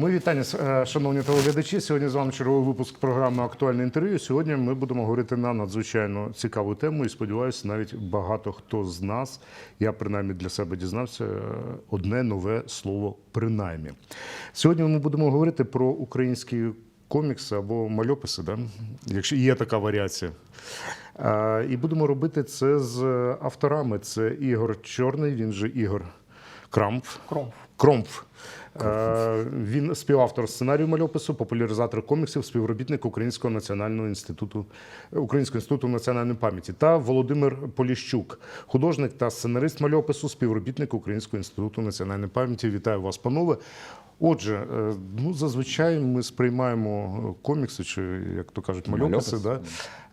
Ми вітання, е, шановні телеглядачі. Сьогодні з вами черговий випуск програми Актуальне інтерв'ю. Сьогодні ми будемо говорити на надзвичайно цікаву тему. І сподіваюся, навіть багато хто з нас, я принаймні для себе дізнався е, одне нове слово принаймні. Сьогодні ми будемо говорити про українські комікси або мальописи, да? якщо є така варіація. Е, І будемо робити це з авторами. Це Ігор Чорний, він же Ігор Крамф. Кромф. Кромф. Е, Він співавтор сценарію мальопису, популяризатор коміксів, співробітник Українського національного інституту Українського інституту національної пам'яті та Володимир Поліщук, художник та сценарист мальопису, співробітник Українського інституту національної пам'яті. Вітаю вас, панове. Отже, е, ну зазвичай ми сприймаємо е, комікси, чи як то кажуть, мальописи. Да?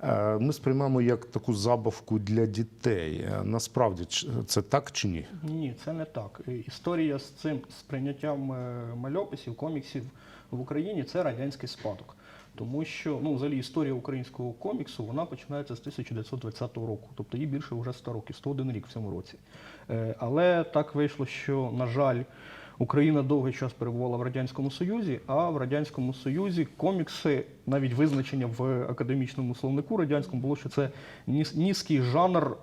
Е, Ми сприймаємо як таку забавку для дітей. Насправді ч- це так чи ні? Ні, це не так. Історія з цим сприйняттям мальописів, коміксів в Україні це радянський спадок. Тому що ну, взагалі історія українського коміксу вона починається з 1920 року, тобто їй більше вже 100 років, 101 рік в цьому році. Але так вийшло, що, на жаль, Україна довгий час перебувала в Радянському Союзі, а в Радянському Союзі комікси, навіть визначення в академічному словнику радянському було, що це низький жанр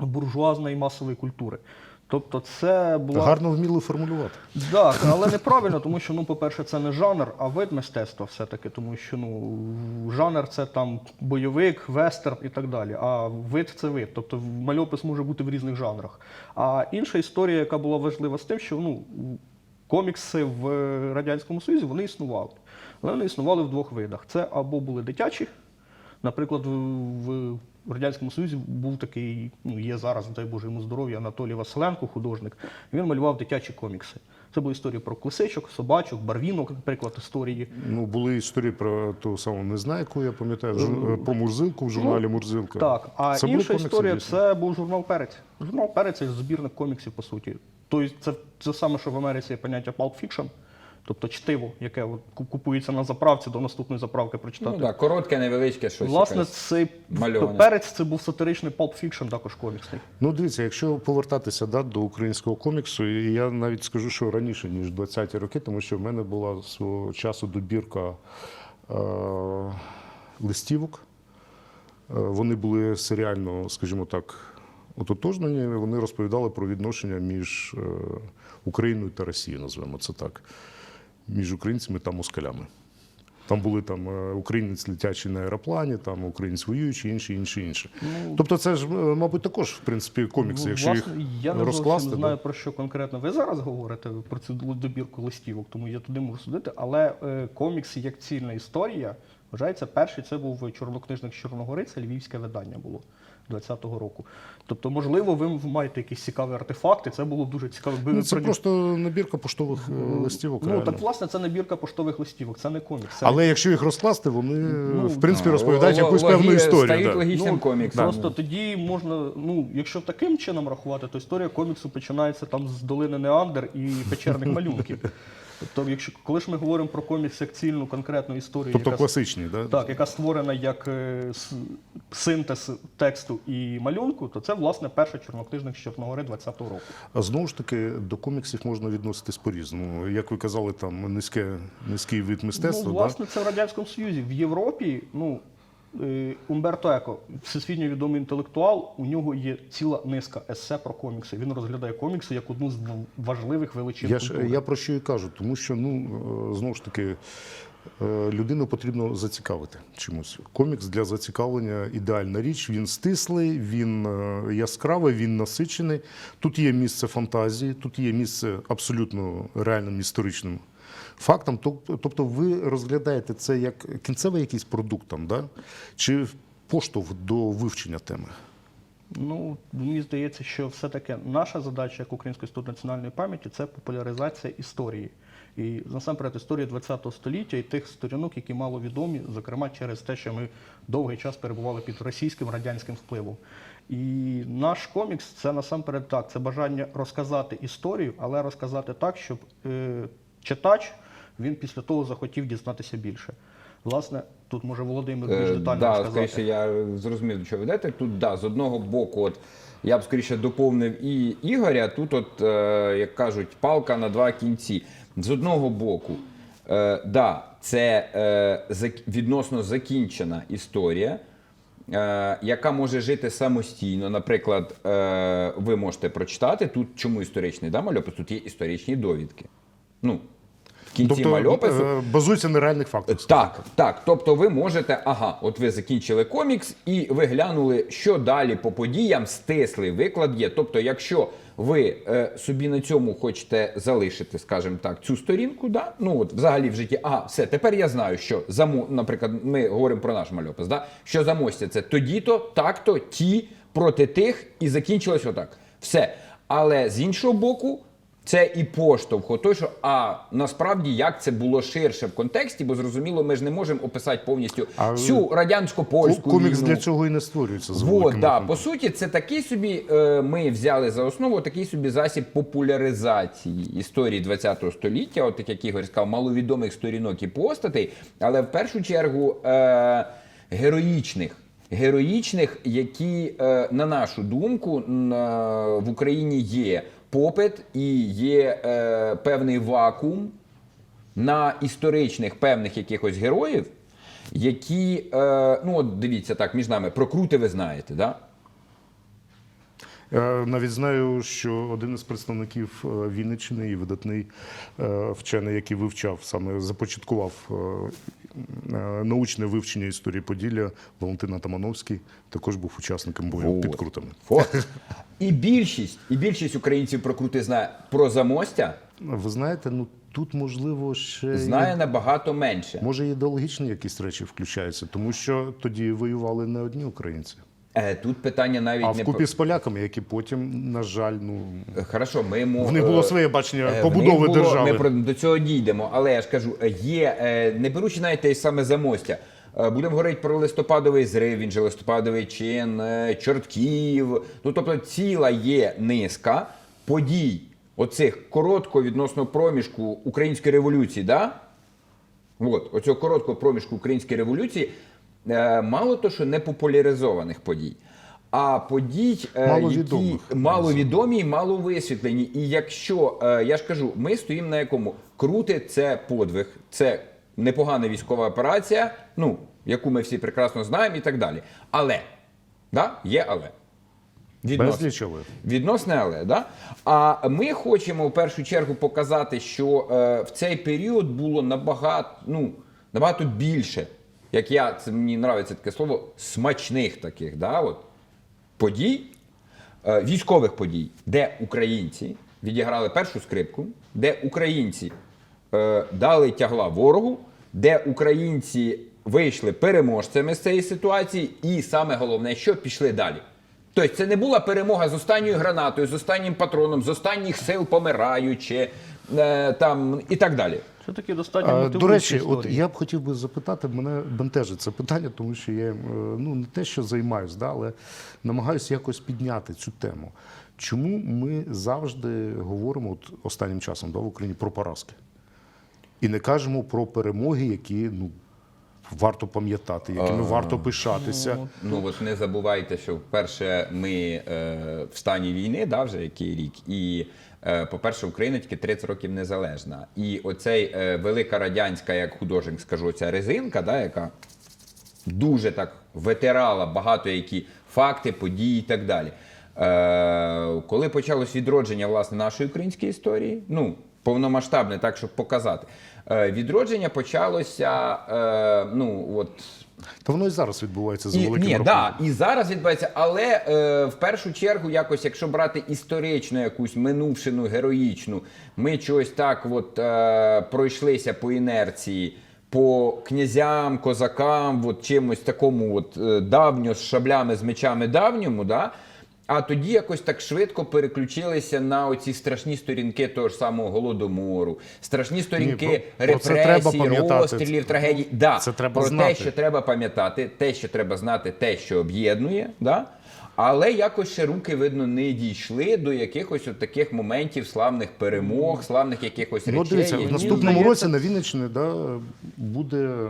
буржуазної масової культури. Тобто це була Гарно вміли формулювати. так, але неправильно, тому що ну, по-перше, це не жанр, а вид мистецтва все-таки, тому що ну жанр це там бойовик, вестерн і так далі. А вид це вид. Тобто мальопис може бути в різних жанрах. А інша історія, яка була важлива з тим, що ну комікси в радянському союзі вони існували. Але вони існували в двох видах: це або були дитячі, Наприклад, в, в Радянському Союзі був такий, ну є зараз, дай Боже йому здоров'я, Анатолій Василенко, художник. Він малював дитячі комікси. Це були історії про клисичок, собачок, барвінок, наприклад, історії. Ну, були історії про ту саму незнайку, я пам'ятаю, жур- про Мурзилку в журналі Мурзилка. Ну, Так, а Це інша комікси, історія дійсно? це був журнал Перець. Журнал Перець це збірник коміксів, по суті. Тобто це це саме, що в Америці є поняття pulp fiction, тобто чтиво, яке от купується на заправці до наступної заправки прочитати. Ну так, коротке, невеличке щось. Власне, цей мальоване. перець це був сатиричний pulp fiction, також коміксний. Ну, дивіться, якщо повертатися да, до українського коміксу, і я навіть скажу, що раніше, ніж 20-ті роки, тому що в мене була свого часу добірка е- листівок. Е, Вони були серіально, скажімо так, ототожнені. Вони розповідали про відношення між е, Україною та Росією, назвемо це так, між українцями та москалями. Там були там е, українець летячий на аероплані, там українець воюючий, інші, інші, інші. тобто, це ж, е, мабуть, також в принципі комікси, Ну, якщо їх власне, я не розкласти. зовсім знаю про що конкретно ви зараз говорите про цю добірку листівок, тому я туди можу судити. Але е, комікс як цільна історія вважається перший. Це був чорнокнижник з Чорногори, це львівське видання було 20-го року. Тобто, можливо, ви маєте якісь цікаві артефакти. Це було б дуже цікаво. Ну, це про- просто набірка поштових е, листівок. ну реально. так власне це набірка поштових листівок, це не комікс. Це Але якщо їх розкласти, вони Ну, в принципі А, розповідають ло- якусь певну історію. Стають логічним Ну, коміксом. Просто тоді можна, ну, якщо таким чином рахувати, то історія коміксу починається там з долини Неандер і печерних малюнків. Тобто, якщо коли ж ми говоримо про комікс як цільну конкретну історію, Тобто яка, класичні, да? так, яка створена як е, синтез тексту і малюнку, то це власне перша чорнокнижник з Чорногори 20-го року. А знову ж таки, до коміксів можна відноситись по-різному. Як ви казали, там низьке, низький вид мистецтва. Ну, да? власне, це в Радянському Союзі. В Європі, ну, Умберто Еко, всесвітньо відомий інтелектуал, у нього є ціла низка есе про комікси. Він розглядає комікси як одну з важливих величин Я, ж, культури. я про що і кажу, тому що ну е, знову ж таки е, людину потрібно зацікавити чомусь. Комікс для зацікавлення ідеальна річ. Він стислий, він е, яскравий, він насичений. Тут є місце фантазії, тут є місце абсолютно реальним історичним. Фактом, тобто ви розглядаєте це як кінцевий якийсь продукт, там, да? чи поштовх до вивчення теми? Ну, мені здається, що все-таки наша задача як Українського інституту національної пам'яті це популяризація історії. І насамперед історії ХХ століття і тих сторінок, які мало відомі, зокрема через те, що ми довгий час перебували під російським радянським впливом. І наш комікс це насамперед так, це бажання розказати історію, але розказати так, щоб е, читач він після того захотів дізнатися більше. Власне, тут може Володимир більш Е, детально да, розказати. скоріше, я зрозумів, до чого ведете. Тут да, з одного боку, от я б скоріше доповнив і Ігоря. Тут, от, е, як кажуть, палка на два кінці. З одного боку, Е, да, це е, зак- відносно закінчена історія, е, яка може жити самостійно. Наприклад, ви можете прочитати тут, чому історичний да, мальопис? Тут є історичні довідки. Ну, в кінці Тобто мальопису. е, базується на реальних фактах. Так, так. Тобто ви можете, ага, от ви закінчили комікс і ви глянули, що далі по подіям стислий виклад є. Тобто, якщо ви е, собі на цьому хочете залишити, скажімо так, цю сторінку, да? ну от взагалі в житті, ага, все, тепер я знаю, що замо, наприклад, ми говоримо про наш мальопис, да? що замостя це тоді-то, так-то, ті проти тих, і закінчилось отак. Все. Але з іншого боку. Це і поштовх, о той, що а насправді як це було ширше в контексті, бо зрозуміло, ми ж не можемо описати повністю А всю радянсько польську Комікс війну. для цього і не створюється. Вот, великим да, по суті, це такий собі. Е, ми взяли за основу такий собі засіб популяризації історії ХХ століття, от як Ігор сказав, маловідомих сторінок і постатей, але в першу чергу е, героїчних. Героїчних, які, е, на нашу думку, е, в Україні є попит і є е, певний вакуум на історичних певних якихось героїв, які, е, ну от дивіться так, між нами, про крути ви знаєте, да? Я навіть знаю, що один із представників е, Вінниччини і видатний е, вчений, який вивчав саме започаткував е, е, научне вивчення історії Поділля, Валентин Атамановський, також був учасником бою під крутами. От. І більшість, і більшість українців про крути знає про замостя, Ви знаєте, ну тут можливо ще знає набагато менше. може ідеологічні якісь речі включаються, тому що тоді воювали не одні українці, Е, Тут питання навіть а не вкупі з поляками, які потім, на жаль, ну. Хорошо, ми йому, в них було е, своє бачення Е, побудови було- держави. Ми до цього дійдемо, але я ж кажу, е, є, е, не беручи навіть те саме замостя. е, Будемо говорити про листопадовий зрив, він же листопадовий чин, е, чортків. Ну тобто ціла є низка подій оцих короткого відносно проміжку української революції, да? От, оцього короткого проміжку української революції, е, мало то, що не популяризованих подій, а подій, е, Маловідомих. які маловідомі і мало висвітлені. І якщо е, я ж кажу, ми стоїмо на якому крути це подвиг, це непогана військова операція, ну яку ми всі прекрасно знаємо, і так далі. Але да, є але. Відносно. Але. Відносне але, да? А ми хочемо в першу чергу показати, що е, в цей період було набагато, ну, набагато більше, як я, це мені нравиться таке слово, смачних таких, да, от, подій, е, військових подій, де українці відіграли першу скрипку, де українці е, дали тягла ворогу, де українці вийшли переможцями з цієї ситуації, і саме головне, що пішли далі. Тобто це не була перемога з останньою гранатою, з останнім патроном, з останніх сил помираючи е, там і так далі. Це такі достатньо мотивуючі До речі, от я б хотів би запитати, мене бентежить це питання, тому що я е, ну не те, що займаюсь, да, але намагаюся якось підняти цю тему. Чому ми завжди говоримо от останнім часом да, в Україні про поразки? І не кажемо про перемоги, які ну, варто пам'ятати, якими варто пишатися. Ну от не забувайте, що вперше ми е, в стані війни, да, вже який рік, і е, по-перше, Україна тільки 30 років незалежна. І оцей е, велика радянська, як художник скажу, ця резинка, да, яка дуже так витирала багато які факти, події і так далі. Е, коли почалось відродження власне нашої української історії, ну повномасштабне, так щоб показати, е, відродження почалося. Е, ну от Та воно і зараз відбувається з і, великим ні, да, і зараз відбувається, але е, в першу чергу, якось, якщо брати історичну якусь минувшину, героїчну, ми чогось так от, е, пройшлися по інерції, по князям, козакам, от, чимось такому от, е, давньо, з шаблями, з мечами давньому, да? А тоді якось так швидко переключилися на оці страшні сторінки того ж самого голодомору, страшні сторінки про- про репресій, розстрілів, трагедій. Да, Це треба про знати. те, що треба пам'ятати, те, що треба знати, те, що об'єднує, да? але якось ще руки, видно, не дійшли до якихось от таких моментів славних перемог, славних якихось Ну, речей. дивіться, в наступному році на Вінниччині да, буде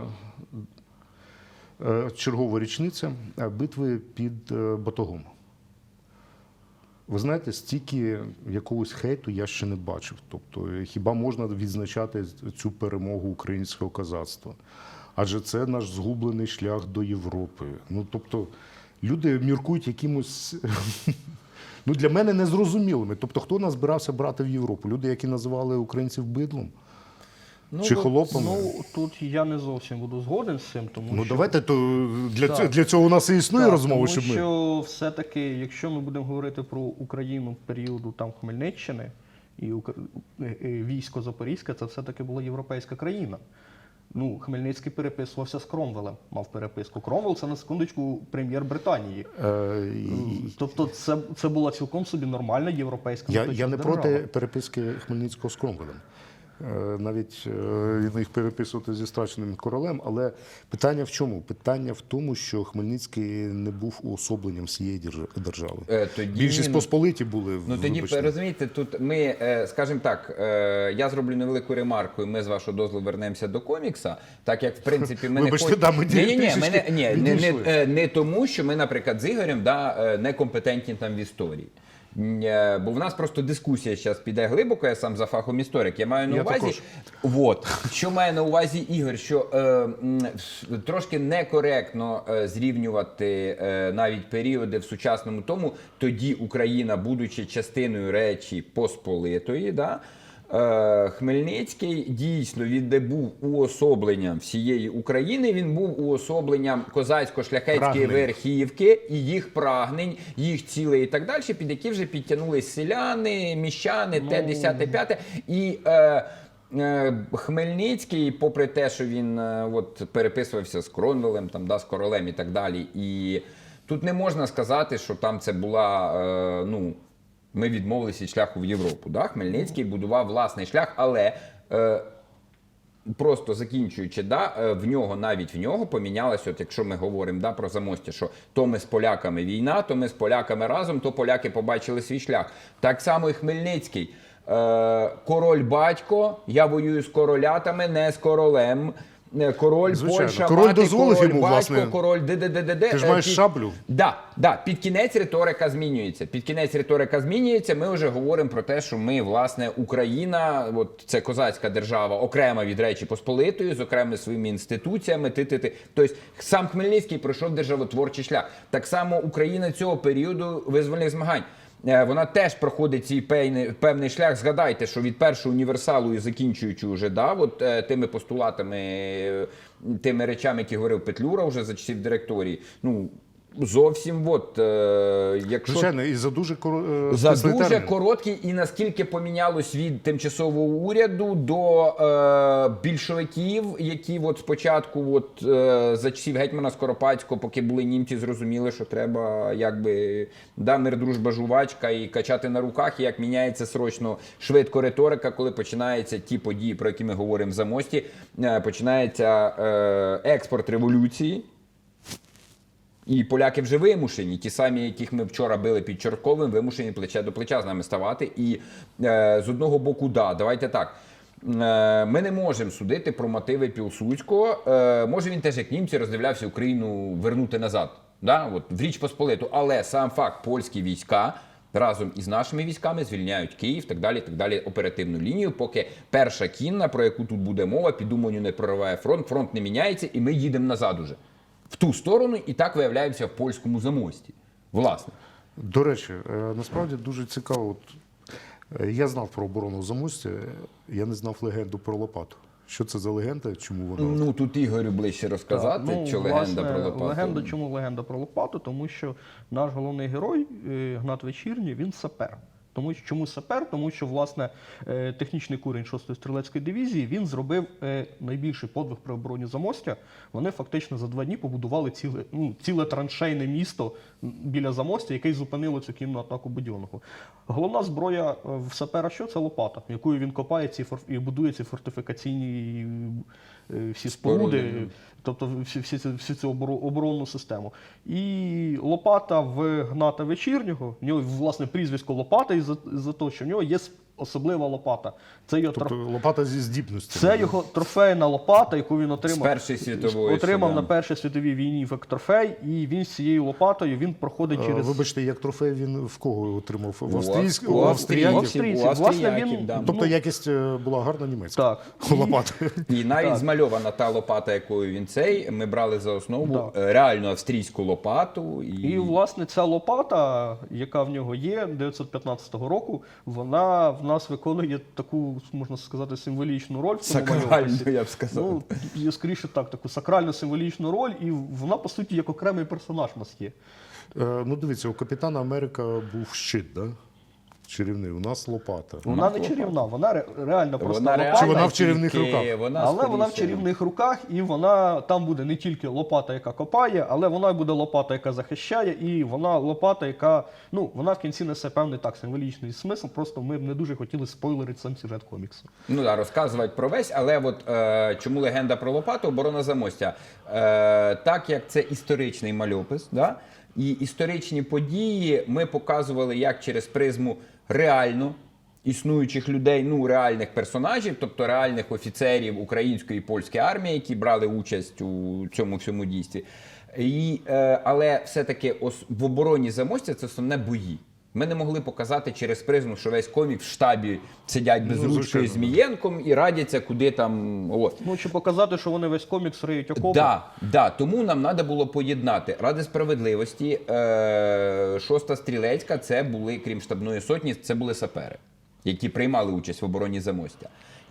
е, чергова річниця е, битви під е, Батогом. Ви знаєте, стільки якогось хейту я ще не бачив. Тобто, хіба можна відзначати цю перемогу українського козацтва? Адже це наш згублений шлях до Європи. Ну тобто, люди міркують якимось. Ну, для мене незрозумілими. Тобто, хто нас збирався брати в Європу? Люди, які називали українців бидлом чи ну, холопами? Ну, Ну тут я не зовсім буду згоден з цим, тому що давайте то для, Так. цього, для цього у нас і існує Так, розмова, тому щоб ми. що все-таки, якщо ми будемо говорити про Україну періоду там Хмельниччини і Ук- е, е, військо Запорізьке, це все-таки була європейська країна. Ну, Хмельницький переписувався з Кромвелем, мав переписку. Кромвел це на секундочку прем'єр Британії. Е, і- Тобто, це, це була цілком собі нормальна європейська Я, я не держава. проти переписки Хмельницького з Кромвелем. Е, Навіть е, їх переписувати зі страченим королем, але питання в чому? Питання в тому, що Хмельницький не був уособленням всієї держа- держави. Е, тоді Більшість посполиті були Ну тоді вибачте. розумієте, тут ми, скажімо так, я зроблю невелику ремарку, і ми з вашого дозволу вернемося до комікса. Так як в принципі ми не Вибачте, хоч- да, ми ні, ні, ні, ми не, ні, не, не, не тому, що ми, наприклад, з Ігорем да, некомпетентні там в історії. Е, Бо в нас просто дискусія зараз піде глибоко, я сам за фахом історик. Я маю на увазі. От що має на увазі Ігор, що е, трошки некоректно е, зрівнювати е, навіть періоди в сучасному тому, тоді Україна, будучи частиною Речі Посполитої, да, Хмельницький дійсно він де був уособленням всієї України. Він був уособленням козацько-шляхетської верхівки і їх прагнень, їх цілей і так далі, під які вже підтягнулись селяни, міщани, те, десяте, п'яте. І е, е, Хмельницький, попри те, що він е, от, переписувався з Кронвелем, там, да, з королем і так далі. І тут не можна сказати, що там це була. Е, ну, ми відмовилися від шляху в Європу. Да? Хмельницький будував власний шлях, але. Е, Просто закінчуючи, да, е, в нього навіть в нього помінялося, от якщо ми говоримо да, про замостя, що то ми з поляками війна, то ми з поляками разом, то поляки побачили свій шлях. Так само і Хмельницький. Е, король батько, я воюю з королятами, не з королем. Е, Король Звичайно. Польща, Король мати, дозволив король йому, батько, власне. король де-де-де-де. Ти ж маєш шаблю. Да, да, під кінець риторика змінюється. Під кінець риторика змінюється. Ми вже говоримо про те, що ми, власне, Україна, от це козацька держава, окрема від Речі Посполитої, з окремими своїми інституціями. Ти, ти, ти. Тобто сам Хмельницький пройшов державотворчий шлях. Так само Україна цього періоду визвольних змагань. Е, Вона теж проходить цей певний, шлях. Згадайте, що від першого універсалу і закінчуючи вже да, от, е, тими постулатами, е, тими речами, які говорив Петлюра вже за часів директорії. Ну зовсім от, е, якщо Звичайно, і за дуже коро... е, за дуже короткий і наскільки помінялось від тимчасового уряду до е, більшовиків, які от спочатку, от е, за часів гетьмана Скоропадського, поки були німці, зрозуміли, що треба якби да, мир, дружба, жувачка і качати на руках, і як міняється срочно швидко риторика, коли починаються ті події, про які ми говоримо в замості, е, починається е, експорт революції. І поляки вже вимушені, ті самі, яких ми вчора били під Чортковим, вимушені плече до плеча з нами ставати. І е, з одного боку, да, давайте так. Е, ми не можемо судити про мотиви Пілсудського. Е, може він теж як німці роздивлявся Україну вернути назад, да? От, в Річ Посполиту. Але сам факт польські війська. Разом із нашими військами звільняють Київ, так далі, так далі, оперативну лінію. Поки перша кінна, про яку тут буде мова, під не прориває фронт, фронт не міняється, і ми їдемо назад уже в ту сторону, і так виявляємося в польському замості. Власне, До речі, е, насправді дуже цікаво. От, е, я знав про оборону Замості, я не знав легенду про Лопату. Що це за легенда? Чому вона? ну тут Ігорю ближче розказати, Так, ну, що власне, легенда про Лопату. Легенда, чому легенда про Лопату? Тому що наш головний герой е, Гнат Вечірній, він сапер. Тому що чому сапер? Тому що власне е, технічний курень 6-ї стрілецької дивізії він зробив е, найбільший подвиг при обороні Замостя. Вони фактично за два дні побудували ціле, ну, ціле траншейне місто біля Замостя, яке зупинило цю кінну атаку Будьонного. Головна зброя е, в сапера що? Це лопата, якою він копає ці фор... і будує ці фортифікаційні всі споруди. Тобто всі, всі, всі цю оборонну систему. І Лопата в Гната Вечірнього, в нього власне прізвисько Лопата, і за, за те, що в нього є особлива лопата. Це його Тобто троф- лопата зі здібності. це його трофейна лопата, яку він отримав. З Першої світової отримав ще, на Першій світовій війні як трофей, і він з цією лопатою він проходить через Вибачте, як трофей він в кого отримав? В австрійськ... у австрійців. австрійців. Власне, він- да. Тобто Ну, якість е, була гарна німецька. Так. Лопати. І навіть Так. змальована та лопата, якою він цей, ми брали за основу Да. е, реальну австрійську лопату. І, І власне ця лопата, яка в нього є 915 року, вона в нас виконує таку, можна сказати, символічну роль в цьому Сакральну, мальописі. я б сказав. Ну, скоріше так, таку сакральну символічну роль, і вона, по суті, як окремий персонаж у нас є. Е, Ну, дивіться, у капітана Америка був щит, да? Чарівний. У нас лопата. Вона не чарівна, вона ре- реально просто вона лопата. Чи вона в чарівних тільки руках? Вона але вона в скоріше- чарівних руках, і вона там буде не тільки лопата, яка копає, але вона буде лопата, яка захищає, і вона лопата, яка ну вона в кінці несе певний так символічний смисл. Просто ми б не дуже хотіли спойлерити сам сюжет коміксу. Ну да, розказувати про весь, але от е, чому легенда про лопату, оборона замостя. Е, так як це історичний мальопис, да? і історичні події ми показували як через призму реально існуючих людей, ну реальних персонажів, тобто реальних офіцерів української і польської армії, які брали участь у цьому всьому дійстві. І, е, але все-таки в обороні замостя це основне бої. Ми не могли показати через призму, що весь комік в штабі сидять без Ну, ручки з Мієнком і радяться, куди там. От. Ну чи показати, що вони весь комікс риють окопи. Да, да, тому нам треба було поєднати. Ради справедливості, е, шоста стрілецька це були, крім штабної сотні, це були сапери, які приймали участь в обороні замостя.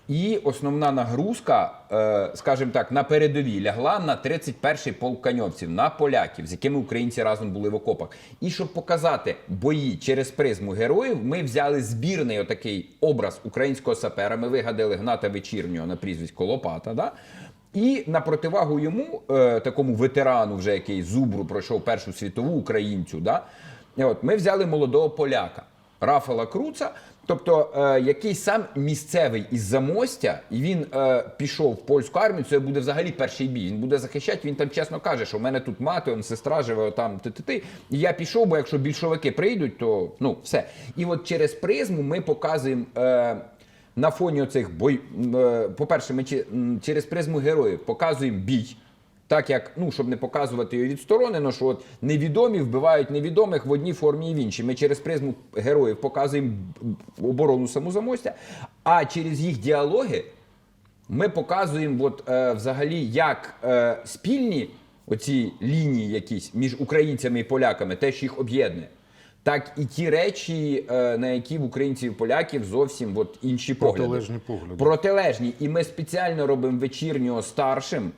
І основна нагрузка, е, скажімо так, на передовій лягла на 31-й полк каньовців, на поляків, з якими українці разом були в окопах. І щоб показати бої через призму героїв, ми взяли збірний отакий образ українського сапера. Ми вигадали Гната Вечірнього на прізвисько Лопата. Да? І на противагу йому, е, такому ветерану, вже який зубру пройшов Першу світову українцю, да? от, ми взяли молодого поляка Рафала Круца, тобто е, який сам місцевий із замостя, і він е, пішов в польську армію. Це буде взагалі перший бій. Він буде захищати. Він там чесно каже, що в мене тут мати, он сестра живе там ти-ти-ти. І я пішов, бо якщо більшовики прийдуть, то ну все. І от через призму ми показуємо. Е, на фоні оцих бой, е, по-перше, ми чи- через призму героїв показуємо бій. Так як, ну, щоб не показувати його відсторонено, що от невідомі вбивають невідомих в одній формі і в іншій. Ми через призму героїв показуємо оборону самозамостя, а через їх діалоги ми показуємо от, е, взагалі, як е, спільні оці лінії якісь між українцями і поляками, те, що їх об'єднує. Так і ті речі, е, на які в українців і поляків зовсім от інші погляди. Протилежні погляди. Протилежні. І ми спеціально робимо вечірнього старшим,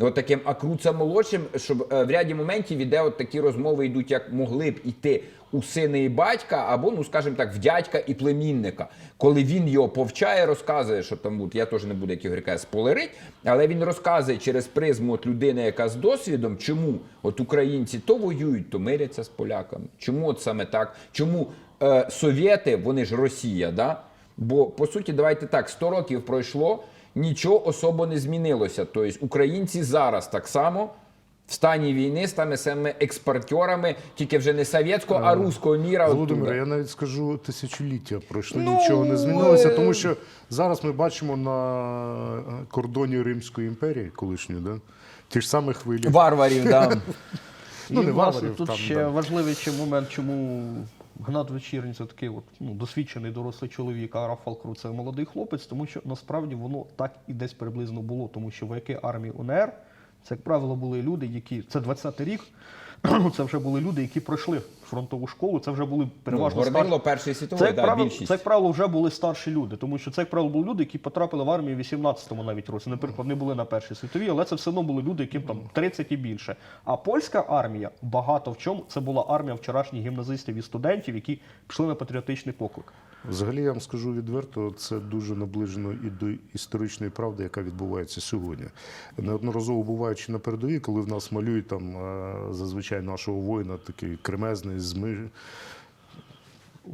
от таким акруца молодшим, щоб е, в ряді моментів іде от такі розмови йдуть, як могли б іти у сина і батька, або, ну скажімо так, в дядька і племінника. Коли він його повчає, розказує, що там от, я теж не буду, як Ігор каже, спойлерить, але він розказує через призму от людини, яка з досвідом, чому от українці то воюють, то миряться з поляками. Чому от саме так? Чому е, совєти, вони ж Росія, да? Бо по суті, давайте так, 100 років пройшло, нічого особо не змінилося. Тобто українці зараз так само в стані війни тими самими експортерами, тільки вже не совєтського, а руського міра. Володимире, оттуда. я навіть скажу тисячоліття пройшло, Ну, нічого не змінилося, е, тому що зараз ми бачимо на кордоні Римської імперії, колишньої, да? ті ж самі хвилі. Варварів, да. Ну, і, не власне, варварів, тут там, ще да. важливий ще момент, чому Гнат Вечірній це такий от, ну, досвідчений дорослий чоловік, а Рафал Кру це молодий хлопець, тому що насправді воно так і десь приблизно було, тому що вояки армії УНР, це, як правило, були люди, які. Це 20-й рік. Це вже були люди, які пройшли фронтову школу. Це вже були Ну, переважно Горнило старші- Першої це, світової, як да, правило, більшість. це, як правило, вже були старші люди, тому що це, як правило, були люди, які потрапили в армію в 18-му навіть році. Наприклад, не були на першій світовій, але це все одно були люди, яким там 30 і більше. А польська армія багато в чому це була армія вчорашніх гімназистів і студентів, які пішли на патріотичний поклик. Взагалі, я вам скажу відверто, це дуже наближено і до історичної правди, яка відбувається сьогодні. Неодноразово буваючи на передовій, коли в нас малюють там е, зазвичай нашого воїна такий кремезний, mas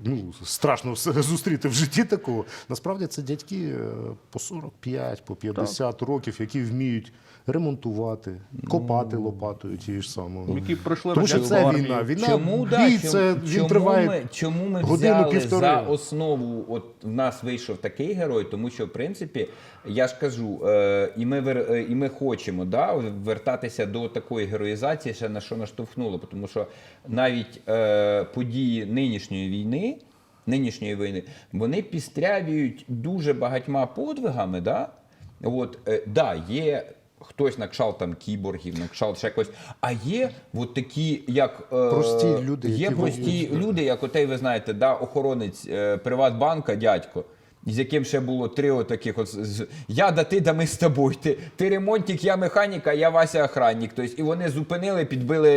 ну, страшно зустріти в житті такого. Насправді це дядьки е, по 45, по 50 років, які вміють ремонтувати, копати лопатою тією ж самою. Які пройшли Тому що це війна. Війна Чому, бій, да, чому, це він чому триває ми, чому ми годину взяли півтори. за основу? От в нас вийшов такий герой, тому що в принципі я ж кажу, е, і ми вер- е, і ми хочемо да, вертатися до такої героїзації, ще на що наштовхнуло, тому що навіть е, події нинішньої війни. Нинішньої війни вони пістрявіють дуже багатьма подвигами. Да? От, е, да, є хтось на кшал там кіборгів, на кшал ще якось. А є от такі, як е, Прості люди, є які прості воюють, люди, як отей, ви знаєте, да, охоронець е, Приватбанка, дядько. З яким ще було три отаких от я да ти, да ми з тобою. Ти, ти ремонтник, я механік, а я Вася охранник. Тобто, і вони зупинили, підбили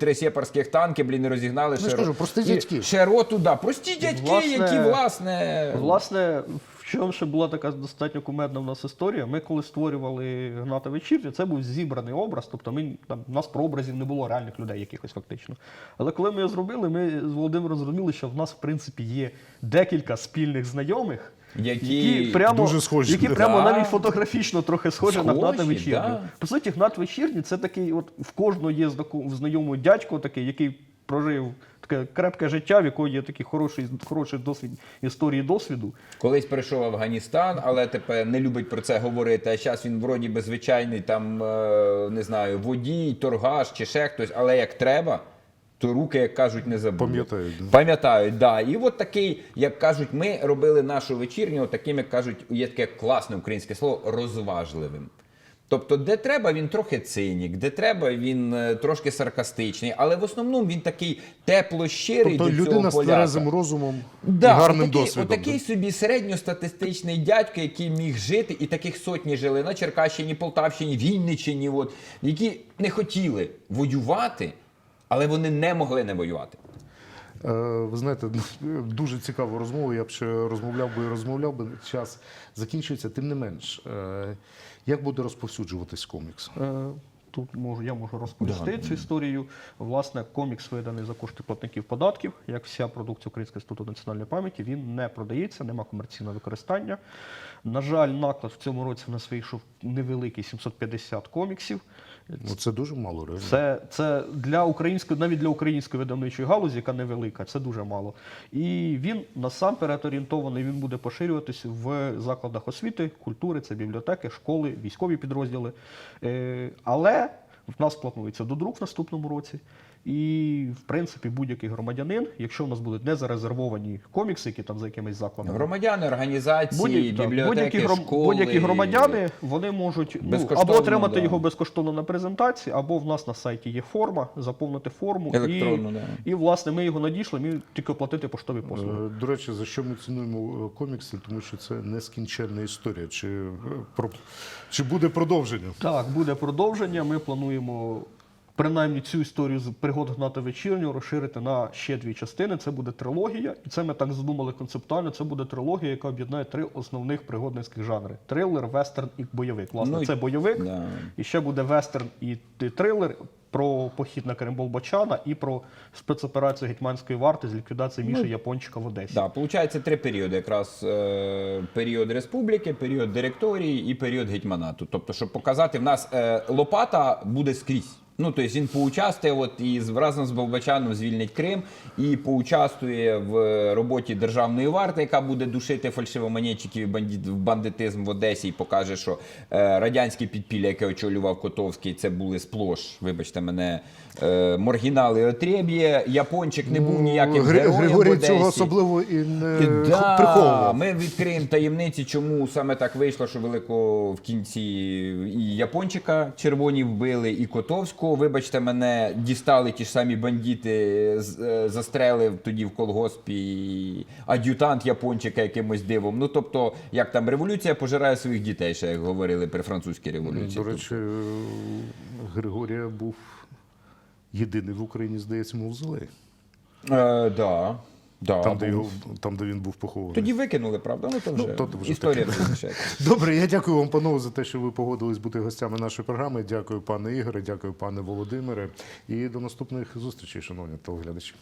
три сепарських танки, блін, розігнали Ну, ще, кажу, прості дядьки. ще роту, да. Прості дядьки, Власне- які, власне. Власне, в чому ще була така достатньо кумедна в нас історія. Ми коли створювали Гната вечірню, це був зібраний образ, тобто ми там у нас прообразів не було реальних людей якихось фактично. Але коли ми його зробили, ми з Володимиром зрозуміли, що в нас в принципі є декілька спільних знайомих. Які прямо, дуже схожі, які да. прямо навіть фотографічно трохи схожі на Гната вечірню. да. По суті, Гнат вечірній це такий, от в кожного є знайомий дядько, такий, який прожив таке крепке життя, в якого є такий хороший, хороший досвід історії досвіду. Колись прийшов в Афганістан, але тепер не любить про це говорити. А зараз він вроді би звичайний там, е, не знаю, водій, торгаш чи ще хтось, але як треба, то руки, як кажуть, не забудуть. Пам'ятають, да. Пам'ятають, да. І от такий, як кажуть, ми робили нашу вечірню, таким, як кажуть, є таке класне українське слово розважливим. Тобто, де треба, він трохи цинік, де треба, він е, трошки саркастичний, але в основному він такий тепло щирий. Тобто до цього людина з тверезим розумом і гарним отакий, досвідом. Отакий собі середньостатистичний дядько, який міг жити, і таких сотні жили на Черкащині, Полтавщині, Вінниччині, от, які не хотіли воювати, але вони не могли не воювати. Е, Ви знаєте, дуже цікава розмова. Я б ще розмовляв би і розмовляв би. Час закінчується. Тим не менш, е, як буде розповсюджуватись комікс? Е, Тут можу, я можу розповісти цю історію. Власне, комікс виданий за кошти платників податків, як вся продукція Українського інституту національної пам'яті. Він не продається, нема комерційного використання. На жаль, наклад в цьому році в нас вийшов невеликий 750 коміксів. Ну, це дуже мало реально. Це, це для української, навіть для української видавничої галузі, яка невелика, це дуже мало. І він насамперед орієнтований, він буде поширюватись в закладах освіти, культури, це бібліотеки, школи, військові підрозділи. Е, але в нас планується додрук в наступному році. І, в принципі, будь-який громадянин, якщо в нас будуть не зарезервовані комікси, які там за якимись закладами, Громадяни, організації, Будь-які, так, бібліотеки, будь-які, гром- школи. будь-які громадяни вони можуть ну, або отримати да. його безкоштовно на презентації, або в нас на сайті є форма, заповнити форму Електронну, і, да. і власне ми його надійшли. Ми тільки оплатити поштові послуги. Е, До речі, за що ми цінуємо е, комікси? Тому що це нескінченна історія. Чи, е, про- чи буде продовження? Так, буде продовження. Ми плануємо. Принаймні цю історію з пригод Гната вечірнього розширити на ще дві частини. Це буде трилогія, і це ми так задумали концептуально. Це буде трилогія, яка об'єднає три основних пригодницьких жанри: трилер, вестерн і бойовик. Власне, Ну, це бойовик, да. і ще буде вестерн і трилер про похід на Керембол Бочана і про спецоперацію гетьманської варти з ліквідації Міші Япончика в Одесі. Да, получається три періоди: якраз е, період республіки, період директорії і період гетьманату. Тобто, щоб показати, в нас е, лопата буде скрізь. Ну, тобто він поучаствує от, і разом з Болбачаном звільнить Крим, і поучаствує в роботі державної варти, яка буде душити фальшивомонетчиків і бандит, бандитизм в Одесі, і покаже, що е, радянське підпілля, яке очолював Котовський, це були сплош, вибачте мене, е, моргінали отреб'є. Япончик не був ніяким Гри- героєм в Одесі. цього особливо і не І да, приховував. ми відкриємо таємниці, чому саме так вийшло, що велико в кінці і Япончика червоні вбили, і Вибачте, мене дістали ті ж самі бандити, е, застрелив тоді в колгоспі ад'ютант Япончика якимось дивом. Ну тобто, як там революція пожирає своїх дітей, ще як говорили при французькій революції. До речі, Григорія був єдиний в Україні, здається, мавзолей. Е, да, да, Там, де, його, там, де він був похований. Тоді викинули, правда? Ну то вже, то вже історія визначається. Добре, я дякую вам, панове, за те, що ви погодились бути гостями нашої програми. Дякую, пане Ігоре, дякую, пане Володимире. І до наступних зустрічей, шановні телеглядачі.